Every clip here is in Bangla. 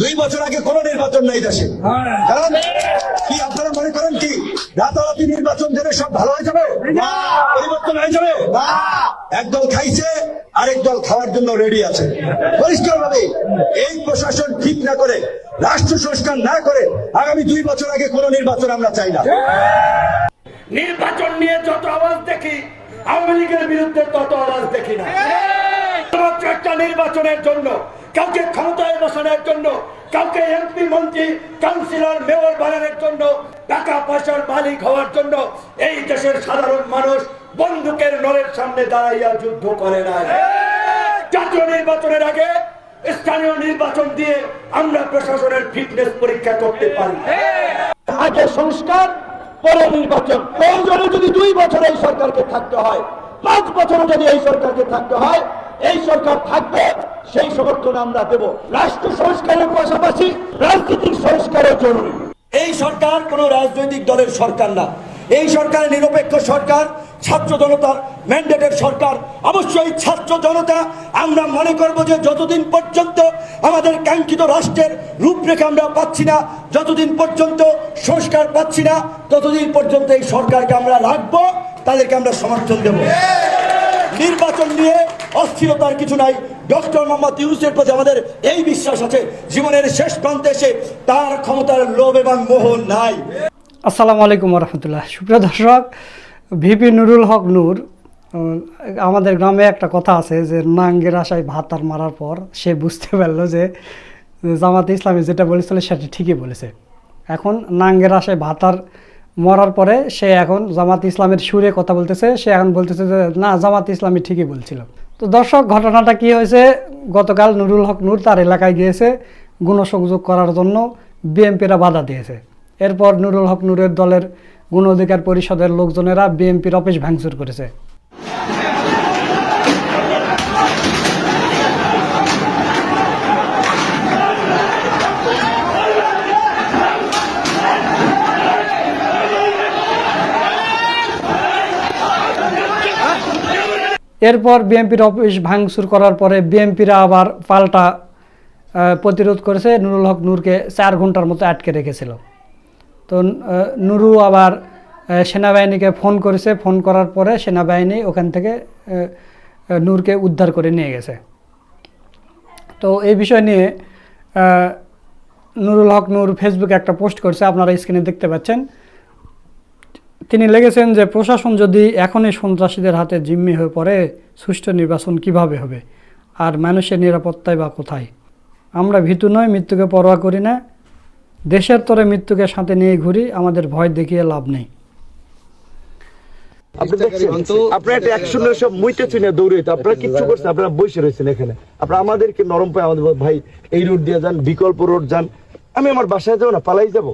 দুই বছর আগে কোন নির্বাচন নাই দেশে। কারণ কি আপনারা মনে করেন কি? রাতারাতি নির্বাচন দিলে সব ভালো হয়ে যাবে? পরিবর্তন হয়ে যাবে? একদল খাইছে আরেক দল খাওয়ার জন্য রেডি আছে। পরিষ্কার ভাবে এই প্রশাসন ঠিক না করে রাষ্ট্র সংস্কার না করে আগামী দুই বছর আগে কোন নির্বাচন আমরা চাই না। নির্বাচন নিয়ে যত আওয়াজ দেখি আওয়ামী লীগের বিরুদ্ধে তত আওয়াজ দেখি না। একটা নির্বাচনের জন্য কাউকে ক্ষমতায় বসানোর জন্য, কাউকে এমপি, মন্ত্রী, কাউন্সিলর, মেয়র বানানোর জন্য, টাকা পয়সার মালিক হওয়ার জন্য এই দেশের সাধারণ মানুষ বন্দুকের নলের সামনে দাঁড়াইয়া যুদ্ধ করে না। জাতীয় নির্বাচনের আগে স্থানীয় নির্বাচন দিয়ে আমরা প্রশাসনের ফিটনেস পরীক্ষা করতে পারি। আগে সংস্কার, পরে নির্বাচন। প্রয়োজনে যদি দুই বছর এই সরকারকে থাকতে হয়, পাঁচ বছর যদি এই সরকারকে থাকতে হয়, এই সরকার থাকবে সেই সমর্থন আমরা দেব। রাষ্ট্র সংস্কারের পাশাপাশি রাজনৈতিক সংস্কারের জরুরি। এই সরকার কোন রাজনৈতিক দলের সরকার না। এই সরকার নিরপেক্ষ সরকার, ছাত্র জনতার ম্যান্ডেটের সরকার। অবশ্যই ছাত্র জনতা, আমরা মনে করব যে যতদিন পর্যন্ত আমাদের কাঙ্ক্ষিত রাষ্ট্রের রূপরেখা আমরা পাচ্ছি না, যতদিন পর্যন্ত সংস্কার পাচ্ছি না, ততদিন পর্যন্ত এই সরকারকে আমরা রাখব, তাদেরকে আমরা সমর্থন দেব। নির্বাচন নিয়ে অস্থিরতার কিছু নাই। ডক্টর মোহাম্মদ ইউনুসের প্রতি আমাদের এই বিশ্বাস আছে। জীবনের শেষ প্রান্তে এসে তার ক্ষমতার লোভ এবং মোহ নাই। আসসালামু আলাইকুম রহমতুল্লাহ সুপ্রিয় দর্শক, ভিপি নুরুল হক নূর আমাদের গ্রামে একটা কথা আছে যে, নাঙ্গের আশায় ভাত আর মারার পর সে বুঝতে পারল যে, জামাতে ইসলামী যেটা বলেছিল সেটা ঠিকই বলেছে। এখন নাঙ্গের আশায় ভাত আর মরার পরে সে এখন জামাত ইসলামের সুরে কথা বলতেছে। সে এখন বলতেছে যে, না, জামাত ইসলামী ঠিকই বলছিল। তো দর্শক, ঘটনাটা কি হয়েছে? গতকাল নুরুল হক নূর তার এলাকায় গিয়েছে, গুণসংযোগ করার জন্য বিএমপিরা বাধা দিয়েছে। এরপর নুরুল হক নূরের দলের গুণ অধিকার পরিষদের লোকজনেরা বিএমপির অফিস ভাঙচুর করেছে। এরপর বিএনপির অফিস ভাঙচুর করার পরে বিএনপিরা আবার পাল্টা প্রতিরোধ করেছে। নুরুল হক নূরকে চার ঘণ্টার মতো আটকে রেখেছিল। তো নুরু আবার সেনাবাহিনীকে ফোন করেছে। ফোন করার পরে সেনাবাহিনী ওখান থেকে নূরকে উদ্ধার করে নিয়ে গেছে। তো এই বিষয় নিয়ে নুরুল হক নূর ফেসবুকে একটা পোস্ট করছে। আপনারা স্ক্রিনে দেখতে পাচ্ছেন। তিনি লিখেছেন যে প্রশাসন যদি এখনই সন্ত্রাসীদের হাতে জিম্মি হয়ে পড়ে সুষ্ঠু নির্বাচন কীভাবে হবে? আর মানুষের নিরাপত্তায় বা কোথায়? আমরা ভীতু নয় মৃত্যুকে পরোয়া করি না। দেশের তরে মৃত্যুকে সাথে নিয়ে ঘুরি আমাদের ভয় দেখিয়ে লাভ নেই। আপনি দেখছেন? আপনারা একটা অ্যাকশনের সব মুইতে চুনে দৌড়াইতে আপনারা কিচ্ছু করছেন আপনারা বসে রয়েছেন এখানে। আপনারা আমাদেরকে নরম পায় আমাদের ভাই এই রোড দিয়ে যান বিকল্প রোড যান। আমি আমার বাসায় যাব না পালাই যাব।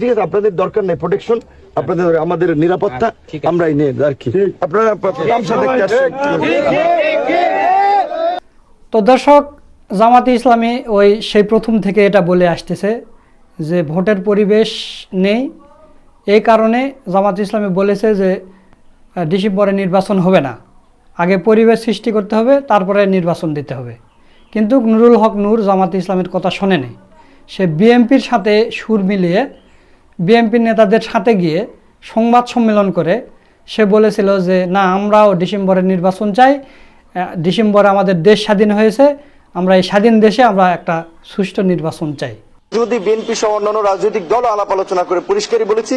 ঠিক আছে আপনাদের দরকার নেই প্রোটেকশন আপনাদের আমাদের নিরাপত্তা আমরাই নেই আর কি। আপনারা তো দর্শক জামাতে ইসলামী ওই সেই প্রথম থেকে এটা বলে আসতেছে যে ভোটের পরিবেশ নেই। এই কারণে জামাতে ইসলামী বলেছে যে ডিসেম্বরে নির্বাচন হবে না। আগে পরিবেশ সৃষ্টি করতে হবে তারপরে নির্বাচন দিতে হবে। কিন্তু নুরুল হক নূর জামাতে ইসলামের কথা শোনেনি। সে বিএনপির সাথে সুর মিলিয়ে বিএনপির নেতাদের সাথে গিয়ে সংবাদ সম্মেলন করে সে বলেছিল যে না আমরাও ডিসেম্বরে নির্বাচন চাই। ডিসেম্বরে আমাদের দেশ স্বাধীন হয়েছে। আমরা এই স্বাধীন দেশে আমরা একটা সুষ্ঠু নির্বাচন চাই। যদি বিএনপি সহ অন্যান্য রাজনৈতিক দল আলাপ আলোচনা করে পরিষ্কারই বলেছি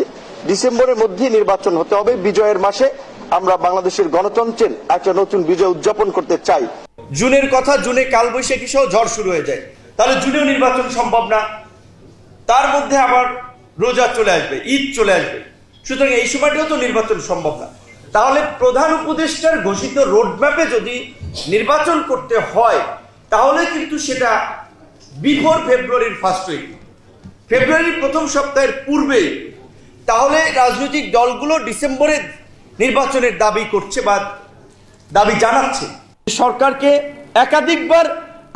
ডিসেম্বরের মধ্যেই নির্বাচন হতে হবে। বিজয়ের মাসে আমরা বাংলাদেশের গণতন্ত্রের একটা নতুন বিজয় উদযাপন করতে চাই। জুনের কথা জুনে কালবৈশাখী সহ ঝড় শুরু হয়ে যায়। তাহলে জুনেও নির্বাচন সম্ভব না। তার মধ্যে আবার রোজা চলে আসবে, ঈদ চলে আসবে। সুতরাং এই সময়টাও তো নির্বাচন সম্ভব না। তাহলে প্রধান উপদেষ্টার ঘোষিত রোডম্যাপে যদি নির্বাচন করতে হয়, তাহলে কিন্তু সেটা বিফোর ফেব্রুয়ারির ফার্স্ট উইক ফেব্রুয়ারির প্রথম সপ্তাহের পূর্বে, তাহলে রাজনৈতিক দলগুলো ডিসেম্বরে নির্বাচনের দাবি করছে বা দাবি জানাচ্ছে। সরকারকে একাধিকবার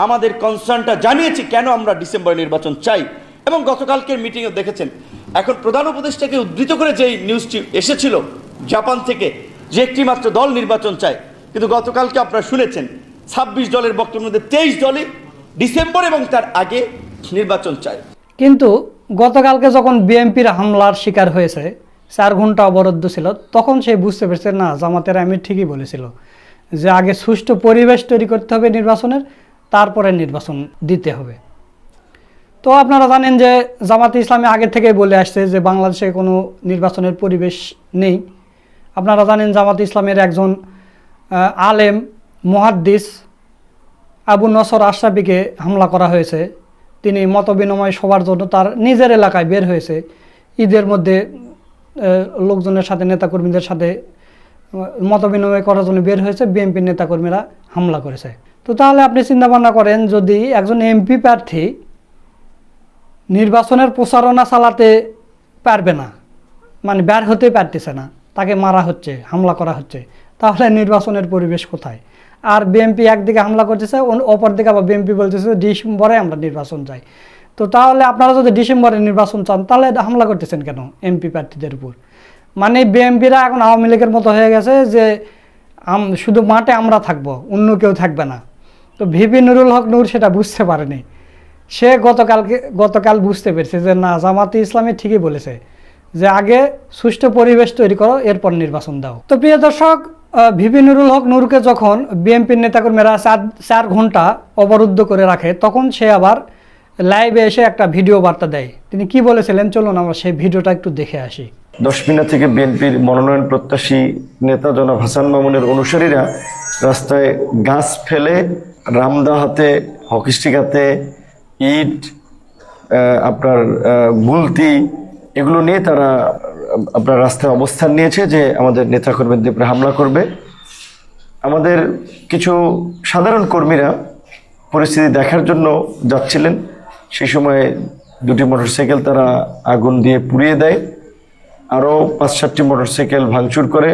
আমাদের কনসার্নটা জানিয়েছি, কেন আমরা ডিসেম্বরে নির্বাচন চাই। এবং গতকালকের মিটিংয়ে দেখেছেন। এখন প্রধান উপদেষ্টাকে উদ্ধৃত করে যেই নিউজটি এসেছিল জাপান থেকে, যে একটি মাত্র দল নির্বাচন চায়, কিন্তু গতকালকে আপনারা শুনেছেন, ছাব্বিশ দলের বক্তব্যের মধ্যে তেইশ দলই ডিসেম্বর এবং তার আগে নির্বাচন চায়। কিন্তু গতকালকে যখন বিএনপির হামলার শিকার হয়েছে, চার ঘণ্টা অবরুদ্ধ ছিল, তখন সে বুঝতে পেরেছে, না, জামাতের আমি ঠিকই বলেছিল যে আগে সুষ্ঠু পরিবেশ তৈরি করতে হবে নির্বাচনের, তারপরে নির্বাচন দিতে হবে। তো আপনারা জানেন যে জামাতে ইসলামী আগে থেকেই বলে আসছে যে বাংলাদেশে কোনো নির্বাচনের পরিবেশ নেই। আপনারা জানেন জামাতে ইসলামের একজন আলেম, মুহাদ্দিস আবু নসর আশরাফিকে হামলা করা হয়েছে। তিনি মতবিনিময় সবার জন্য তার নিজের এলাকায় বের হয়েছে। ঈদের মধ্যে লোকজনের সাথে, নেতাকর্মীদের সাথে মতবিনিময় করার জন্য বের হয়েছে। বিএনপির নেতাকর্মীরা হামলা করেছে। তো তাহলে আপনি চিন্তা ভাবনা করেন, যদি একজন এমপি প্রার্থী নির্বাচনের প্রচারণা চালাতে পারবে না। মানে বের হতে পারতেছে না। তাকে মারা হচ্ছে, হামলা করা হচ্ছে। তাহলে নির্বাচনের পরিবেশ কোথায়? আর বিএনপি একদিকে হামলা করতেছে অপরদিকে আবার বিএনপি বলতেছে ডিসেম্বরে আমরা নির্বাচন চাই। তো তাহলে আপনারা যদি ডিসেম্বরে নির্বাচন চান, তাহলে হামলা করতেছেন কেন এমপি প্রার্থীদের উপর? মানে বিএনপিরা এখন আওয়ামী লীগের মতো হয়ে গেছে যে শুধু মাঠে আমরা থাকব, অন্য কেউ থাকবে না। তো ভিপি নুরুল হক নূর সেটা বুঝতে পারেনি। সে গতকালকে গতকাল বুঝতে পেরেছে যে না, জামাতে ইসলামী ঠিকই বলেছে যে আগে সুষ্ঠু পরিবেশ তৈরি করো, এরপর নির্বাচন দাও। তো প্রিয় দর্শক ভিপি নুরুল হক নূরকে যখন বিএনপির নেতাকর্মীরা চার চার ঘণ্টা অবরুদ্ধ করে রাখে, তখন সে আবার লাইভে এসে একটা ভিডিও বার্তা দেয়। তিনি কি বলেছিলেন? চলুন আমরা সেই ভিডিওটা একটু দেখে আসি। দশমিনা থেকে বিএনপির মনোনয়ন প্রত্যাশী নেতা জনাব হাসান মামুনের অনুসারীরা রাস্তায় গাছ ফেলে, রামদা হাতে হকিস্টিক হাতে ইট আপনার গুলতি, এগুলো নিয়ে তারা আপনার রাস্তায় অবস্থান নিয়েছে যে আমাদের নেতাকর্মীদের উপরে হামলা করবে। আমাদের কিছু সাধারণ কর্মীরা পরিস্থিতি দেখার জন্য যাচ্ছিলেন। সেই সময় দুটি মোটরসাইকেল তারা আগুন দিয়ে পুড়িয়ে দেয়। আরও পাঁচ, সাতটি মোটরসাইকেল ভাঙচুর করে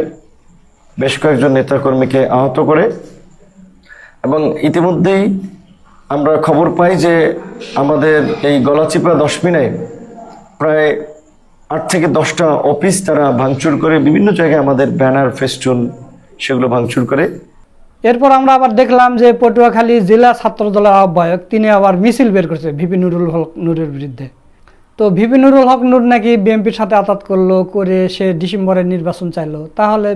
বেশ কয়েকজন নেতাকর্মীকে আহত করে। এবং ইতিমধ্যেই আমরা খবর পাই যে আমাদের এই গলাচিপা দশমিনায় প্রায় আট থেকে দশটা অফিস তারা ভাঙচুর করে, বিভিন্ন জায়গায় আমাদের ব্যানার, ফেস্টুন সেগুলো ভাঙচুর করে। এরপর আমরা আবার দেখলাম যে পটুয়াখালী জেলা ছাত্র দলের আহ্বায়ক, তিনি আবার মিছিল বের করছে ভিপি নুরুল হক নুরের বিরুদ্ধে। তো ভিপি নুরুল হক নূর নাকি বিএনপির সাথে আতাত করল, করে সে ডিসেম্বরের নির্বাচন চাইলো। তাহলে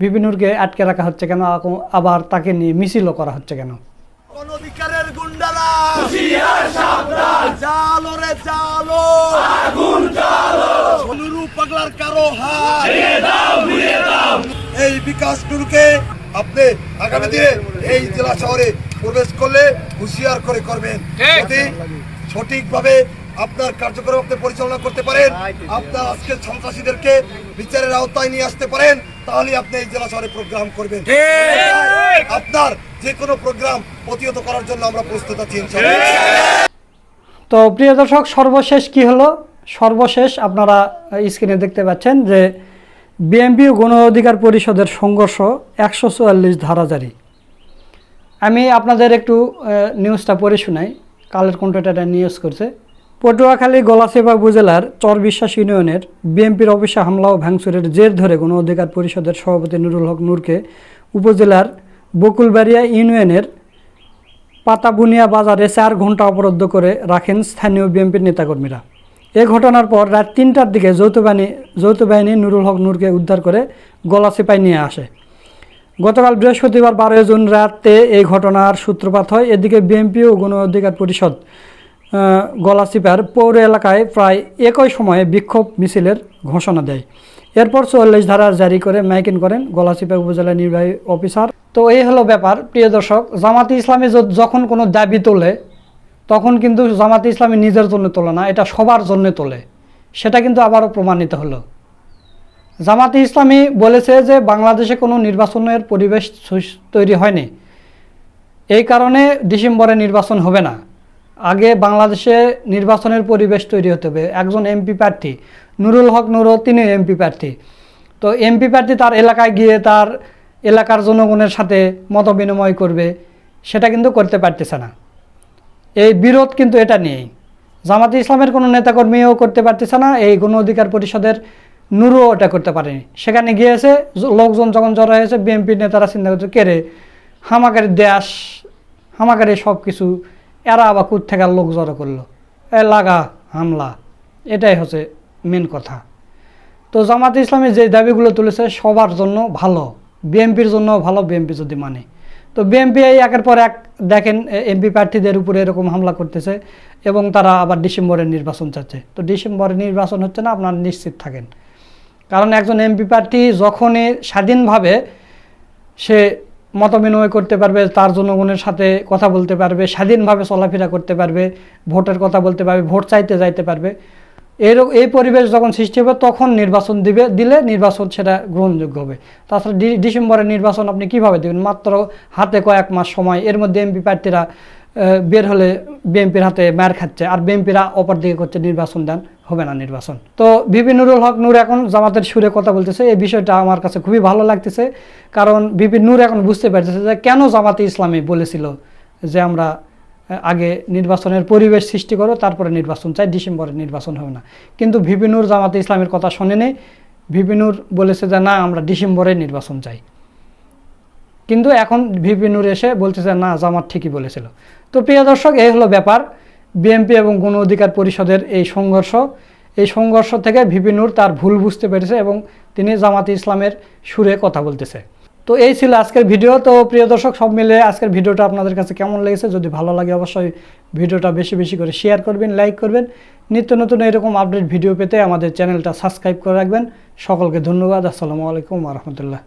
ভিপি নূরকে আটকে রাখা হচ্ছে কেন? আবার তাকে নিয়ে মিছিলও করা হচ্ছে কেন? অধিকারের গুন্ডারা। জালো রে জালো আগুন জালো পাগলার কারও হাত। এই বিকাশ নুরুকে আপনি আগামী দিনে এই জেলা শহরে প্রবেশ করলে হুঁশিয়ার করে করবেন। যদি সঠিকভাবে আপনার কার্যক্রম আপনি পরিচালনা করতে পারেন আপনার আজকের সন্ত্রাসীদেরকে বিচারের আওতায় নিয়ে আসতে পারেন। তাহলে আপনি এই জেলা শহরে প্রোগ্রাম করবেন। আপনার যে কোনো প্রোগ্রাম প্রতিহত করার জন্য আমরা প্রস্তুত আছি তো প্রিয় দর্শক সর্বশেষ কি হলো? সর্বশেষ আপনারা স্ক্রিনে দেখতে পাচ্ছেন যে বিএনপি ও গণ অধিকার পরিষদের সংঘর্ষ একশো চুয়াল্লিশ ধারা জারি আমি আপনাদের একটু নিউজটা পড়ে শোনাই। কালের কণ্ঠটা এটা নিউজ করছে। পটুয়াখালী গলাচিপা উপজেলার চরবিশ্বাস ইউনিয়নের বিএনপির অফিসে হামলা ও ভাঙচুরের জের ধরে গণ অধিকার পরিষদের সভাপতি নুরুল হক নূরকে উপজেলার বকুলবাড়িয়া ইউনিয়নের পাতাবুনিয়া বাজারে চার ঘণ্টা অবরুদ্ধ করে রাখেন স্থানীয় বিএনপির নেতাকর্মীরা। এ ঘটনার পর রাত তিনটার দিকে যৌথ বাহিনী যৌথ বাহিনী নুরুল হক নূরকে উদ্ধার করে গলাচিপায় নিয়ে আসে। গতকাল বৃহস্পতিবার বারোই জুন রাতে এই ঘটনার সূত্রপাত হয়। এদিকে বিএনপি ও গণ অধিকার পরিষদ গলাচিপার পৌর এলাকায় প্রায় একই সময়ে বিক্ষোভ মিছিলের ঘোষণা দেয়। এরপর চুয়াল্লিশ ধারা জারি করে মাইকিং করেন গলাচিপা উপজেলা নির্বাহী অফিসার। তো এই হলো ব্যাপার, প্রিয় দর্শক, জামাতে ইসলামী যখন কোনো দাবি তোলে, তখন কিন্তু জামাতে ইসলামী নিজের জন্য তোলে না, এটা সবার জন্য তোলে। সেটা কিন্তু আবারও প্রমাণিত হলো। জামাতে ইসলামী বলেছে যে বাংলাদেশে কোনো নির্বাচনের পরিবেশ তৈরি হয়নি। এই কারণে ডিসেম্বরে নির্বাচন হবে না। আগে বাংলাদেশে নির্বাচনের পরিবেশ তৈরি হতে হবে। একজন এমপি প্রার্থী, নুরুল হক নুরও তিনি এমপি প্রার্থী। তো এমপি প্রার্থী তার এলাকায় গিয়ে তার এলাকার জনগণের সাথে মত বিনিময় করবে, সেটা কিন্তু করতে পারতেছে না। এই বিরোধ কিন্তু এটা নিয়েই। জামাতে ইসলামের কোনো নেতাকর্মীও করতে পারতেছে না, এই গণ অধিকার পরিষদের নুরও এটা করতে পারেনি। সেখানে গিয়েছে, লোকজন যখন জড়ো হয়েছে, বিএনপির নেতারা চিন্তা করছে কেরে হামাকারি দেশ, হামাকারি সব কিছু এরা আবার কুত থেকে লোক জড়ো করল? এ লাগা হামলা, এটাই হচ্ছে মেন কথা। তো জামাত ইসলামী যে দাবিগুলো তুলেছে সবার জন্য ভালো বিএনপির জন্য ভালো বিএনপি যদি মানে। তো বিএনপি এই একের পর এক দেখেন এমপি প্রার্থীদের উপরে এরকম হামলা করতেছে এবং তারা আবার ডিসেম্বরের নির্বাচন চাচ্ছে। তো ডিসেম্বরের নির্বাচন হচ্ছে না, আপনারা নিশ্চিত থাকেন। কারণ একজন এমপি প্রার্থী যখনই স্বাধীনভাবে সে মত বিনিময় করতে পারবে, তার জনগণের সাথে কথা বলতে পারবে, স্বাধীনভাবে চলাফেরা করতে পারবে, ভোটের কথা বলতে পারবে, ভোট চাইতে যাইতে পারবে। এর, এই পরিবেশ যখন সৃষ্টি হবে, তখন নির্বাচন দিবে, দিলে নির্বাচন সেটা গ্রহণযোগ্য হবে। তাছাড়া ডিসেম্বরের নির্বাচন আপনি কীভাবে দেবেন? মাত্র হাতে কয়েক মাস সময়, এর মধ্যে এমপি প্রার্থীরা বের হলে বিএনপির হাতে মার খাচ্ছে আর বিএনপিরা অপর দিকে করছে নির্বাচন দেন হবে না নির্বাচন। তো বিপি নুরুল হক নূর এখন জামাতের সুরে কথা বলতেছে। এই বিষয়টা আমার কাছে খুবই ভালো লাগতেছে কারণ বিপি নূর এখন বুঝতে পারতেছে যে কেন জামাতে ইসলামী বলেছিল যে আমরা আগে নির্বাচনের পরিবেশ সৃষ্টি করো, তারপরে নির্বাচন চাই, ডিসেম্বরে নির্বাচন হবে না। কিন্তু ভিপিনুর জামাতে ইসলামের কথা শোনেনি। ভিপিনুর বলেছে যে না, আমরা ডিসেম্বরে নির্বাচন চাই। কিন্তু এখন ভিপিনুর এসে বলতেছে না, জামাত ঠিকই বলেছিল। তো প্রিয় দর্শক, এই হলো ব্যাপার। বিএনপি এবং গণ অধিকার পরিষদের এই সংঘর্ষ। এই সংঘর্ষ থেকে ভিপিনুর তার ভুল বুঝতে পেরেছে এবং তিনি জামাতে ইসলামের সুরে কথা বলতেছে। তো এই ছিল আজকের ভিডিও। তো প্রিয় দর্শক, সব মিলে আজকের ভিডিওটা আপনাদের কাছে কেমন লেগেছে? যদি ভালো লাগে অবশ্যই ভিডিওটা বেশি বেশি করে শেয়ার করবেন লাইক করবেন। নিত্য নতুন এরকম আপডেট ভিডিও পেতে আমাদের চ্যানেলটা সাবস্ক্রাইব করে রাখবেন। সকলকে ধন্যবাদ। আসসালামু আলাইকুম রহমতুল্লাহ।